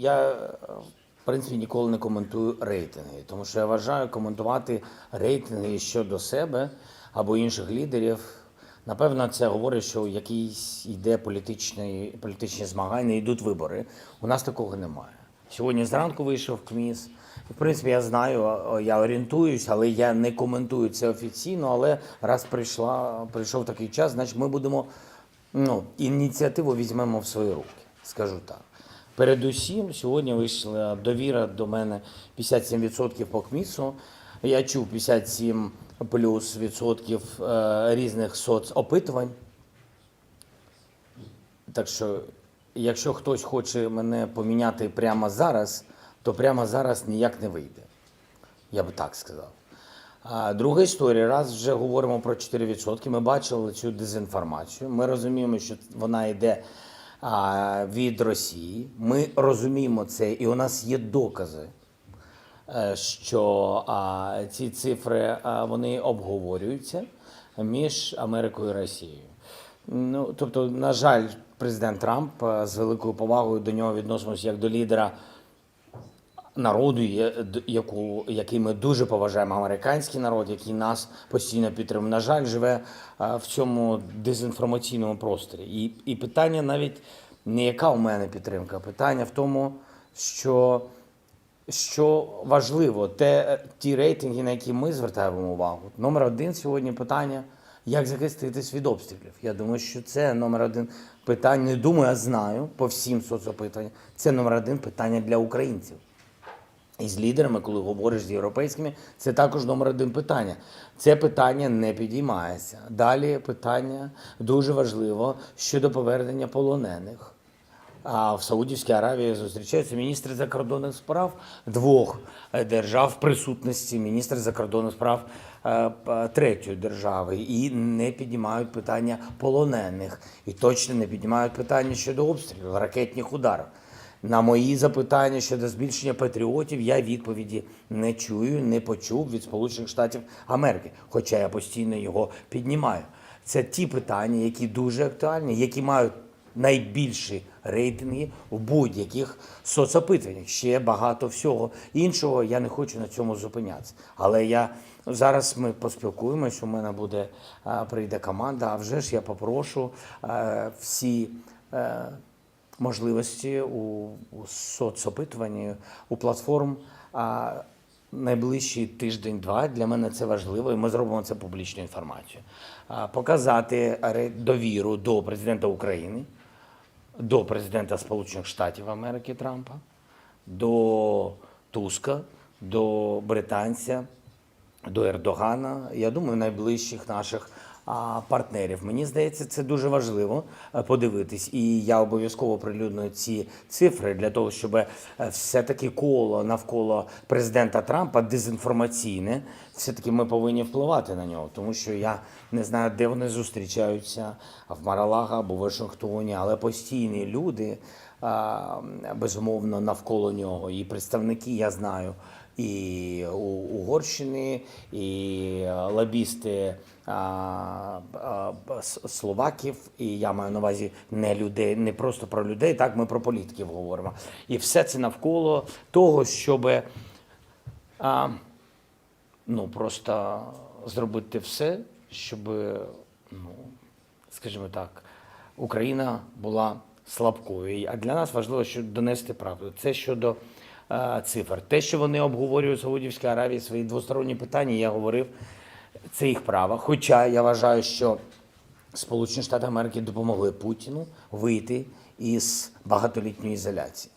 Я е, в принципі ніколи не коментую рейтинги, тому що я вважаю коментувати рейтинги щодо себе або інших лідерів. Напевно, це говорить, що якийсь йде політичний, політичні змагання, йдуть вибори. У нас такого немає. Сьогодні зранку вийшов КМІС. В принципі, я знаю, я орієнтуюсь, але я не коментую це офіційно. Але раз прийшла, прийшов такий час, значить ми будемо ну, ініціативу візьмемо в свої руки, скажу так. Передусім, сьогодні вийшла довіра до мене 57% по КМІСу. Я чув 57 плюс відсотків е, різних соцопитувань. Так що, якщо хтось хоче мене поміняти прямо зараз, то прямо зараз ніяк не вийде. Я би так сказав. Друга історія, раз вже говоримо про 4%, ми бачили цю дезінформацію. Ми розуміємо, що вона йде від Росії. Ми розуміємо це, і у нас є докази, е, що ці цифри вони обговорюються між Америкою і Росією. Ну, тобто, на жаль, президент Трамп е, з великою повагою до нього відносимося як до лідера народу, яку, який ми дуже поважаємо, американський народ, який нас постійно підтримує. На жаль, живе в цьому дезінформаційному просторі. І, і питання навіть не яка у мене підтримка, питання в тому, що, що важливо, те, ті рейтинги, на які ми звертаємо увагу. Номер один сьогодні питання. Як захиститись від обстрілів? Я думаю, що це номер один питання. Не думаю, а знаю по всім соцопитанням. Це номер один питання для українців. І з лідерами, коли говориш з європейськими, це також номер один питання. Це питання не підіймається. Далі питання дуже важливо щодо повернення полонених. А в Саудівській Аравії зустрічаються міністри закордонних справ двох е, держав присутності міністра закордонних справ е, третьої держави і не піднімають питання полонених, і точно не піднімають питання щодо обстрілів, ракетних ударів. На мої запитання щодо збільшення патріотів я відповіді не чую, не почув від Сполучених Штатів Америки, хоча я постійно його піднімаю. Це ті питання, які дуже актуальні, які мають найбільші рейтинги в будь-яких соцопитуваннях. Ще багато всього іншого. Я не хочу на цьому зупинятися. Але я зараз ми поспілкуємось. У мене буде прийде команда. А вже ж я попрошу всі. Можливості у, у соцопитуванні, у платформ. А найближчий тиждень-два для мене це важливо, і ми зробимо це публічною інформацією. А, Показати довіру до президента України, до президента Сполучених Штатів Америки Трампа, до Туска, до британця, до Ердогана, я думаю, найближчих наших партнерів. Мені здається, це дуже важливо е, подивитись. І я обов'язково прилюдную ці цифри для того, щоб е, все-таки коло навколо президента Трампа дезінформаційне, все-таки ми повинні впливати на нього, тому що я не знаю, де вони зустрічаються в Маралага або в Вашингтоні, але постійні люди. Безумовно, навколо нього, і представники я знаю і Угорщини, і лобісти а, с- словаків, і я маю на увазі не людей, не просто про людей, так ми про політиків говоримо. І все це навколо того, щоб а, ну, просто зробити все, щоб, ну, скажімо так, Україна була слабкою. А для нас важливо що донести правду. Це щодо е, цифр. Те, що вони обговорюють Саудівській Аравії свої двосторонні питання, я говорив, це їх право. Хоча я вважаю, що Сполучені Штати Америки допомогли Путіну вийти із багатолітньої ізоляції.